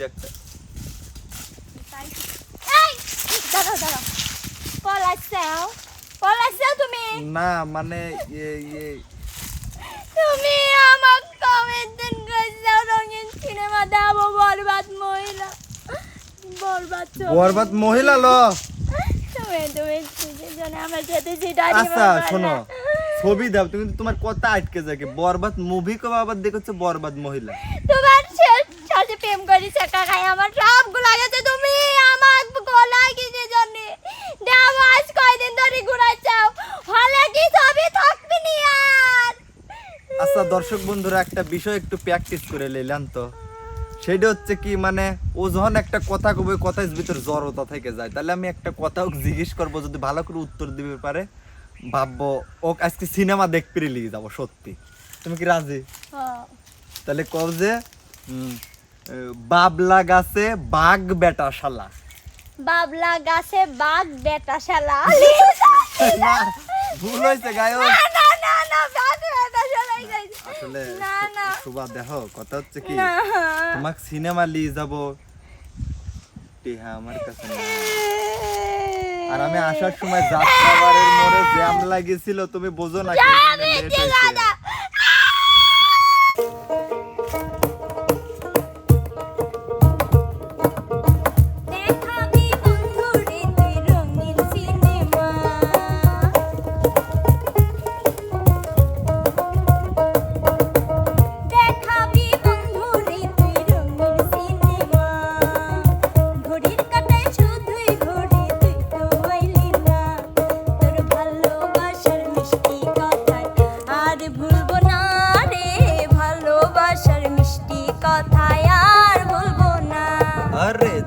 একটা দাঁড়াও দাঁড়াও তুমি না মানে ইয়ে ইয়ে তুমি আমার রঙিন সিনেমা বরবাদ মহিলা বরবাদ ছবি। বরবাদ মহিলা ল তুমি তুমি আমার সাথে আচ্ছা শোনো ছবি দাও তুমি তোমার কথা আটকে যায় কি? বরবাদ মুভি কবে আবার দেখছ বরবাদ মহিলা তোমার শেষ সাথে প্রেম কাকাই আমার সবগুলো গেছে তুমি আমার গলায় কিসে জন্য? দেও আজ কয়দিন ধরে ঘুরাচ্ছাও? হলে কি সবই থাকবি নি আর? আচ্ছা দর্শক বন্ধুরা একটা বিষয় একটু প্র্যাকটিস করে নিলাম তো। সেটা হচ্ছে কি মানে ও যখন একটা কথা কবে কথার ভিতর জড়তা থেকে যায়। তাহলে আমি একটা কথা ওকে জিজ্ঞেস করব যদি ভালো করে উত্তর দিতে পারে ভাববো ও আজকে সিনেমা দেখতে লিগে যাব সত্যি। তুমি কি রাজি? তাহলে কব যে এ, বাবলা গাছে বাঘ বেটা শালা। বাবলা গাছে বাঘ বেটা শালা। না ভুল হয়েছে গায়ক। না না না না বাঘ বেটা শালাই গাইছে আসলে না না। সুবা দেখো কথা হচ্ছে কি? তোমাকে সিনেমা নিয়ে যাব। টিহা আমার কাছে আর আমি আসার সময় যাত্রাবাড়ির মোড়ে জ্যাম লাগিয়েছিল তুমি বোঝো না কি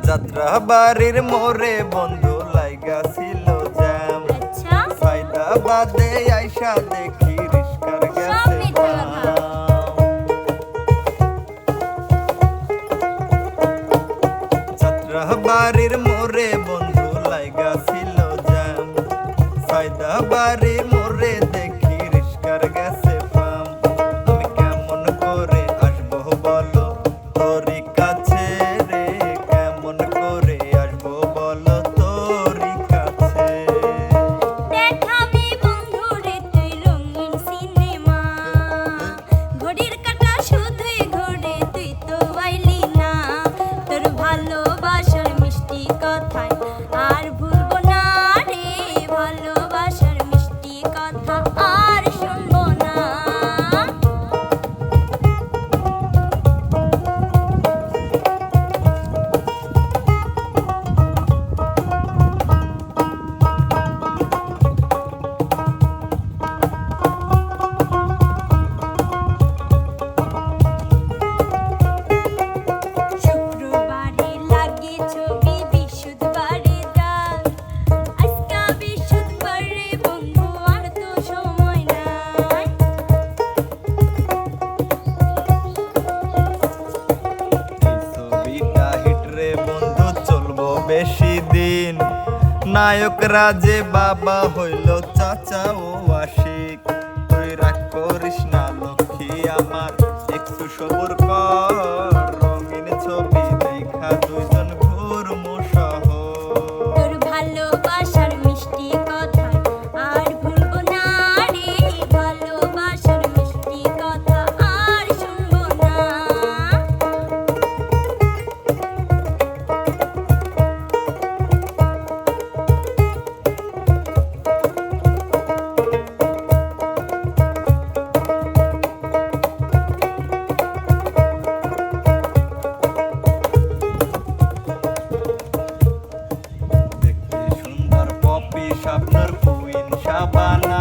যাত্রা বাড়ির মোরে বন্ধু লাইগা ছিল জ্যাম। আচ্ছা। ফাইদা বাদে আইসা দেখি রিস্কার গেছে যাত্রা বাড়ির বেশি দিন। নায়ক রাজে বাবা হইল চাচা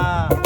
아.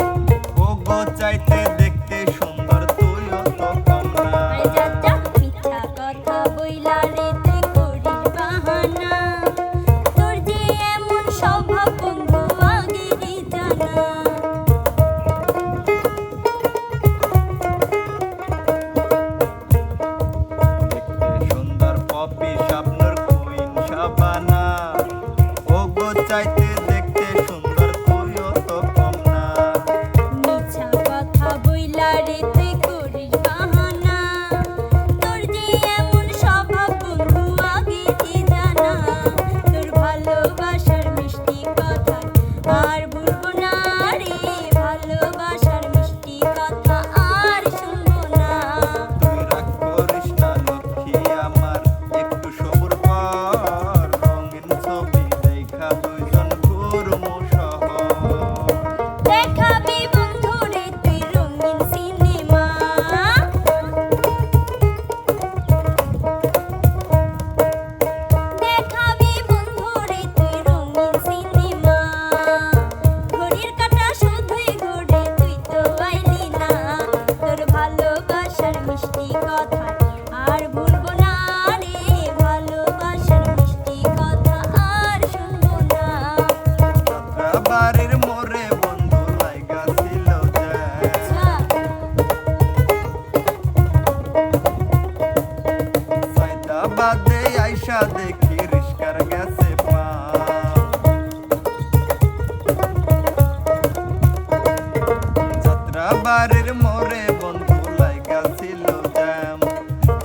বাড়ির মোরে বন ফুলাই গাছিল জাম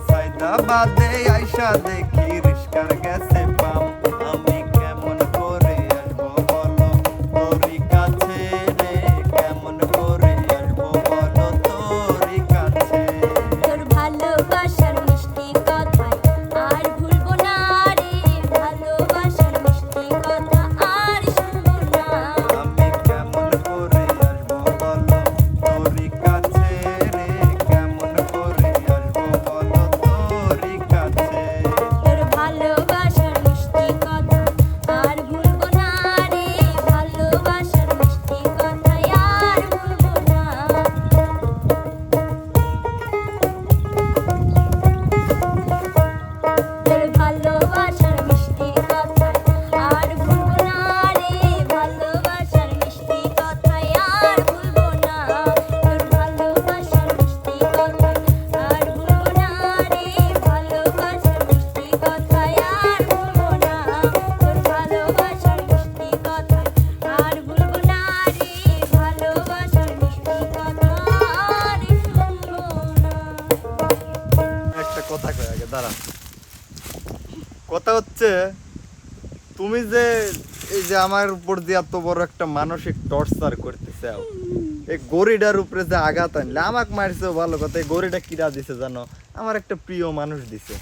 সাইদাবাদে আইসা দেখি হচ্ছে, তুমি যে এই যে আমার উপর দিয়ে এত বড় একটা মানসিক টর্চার করতেছে, এই গরিডার উপরে যে আঘাত আনলে, আমাকে মারছে ভালো কথা, এই গরিটা কিরা দিছে জানো? আমার একটা প্রিয় মানুষ দিছে।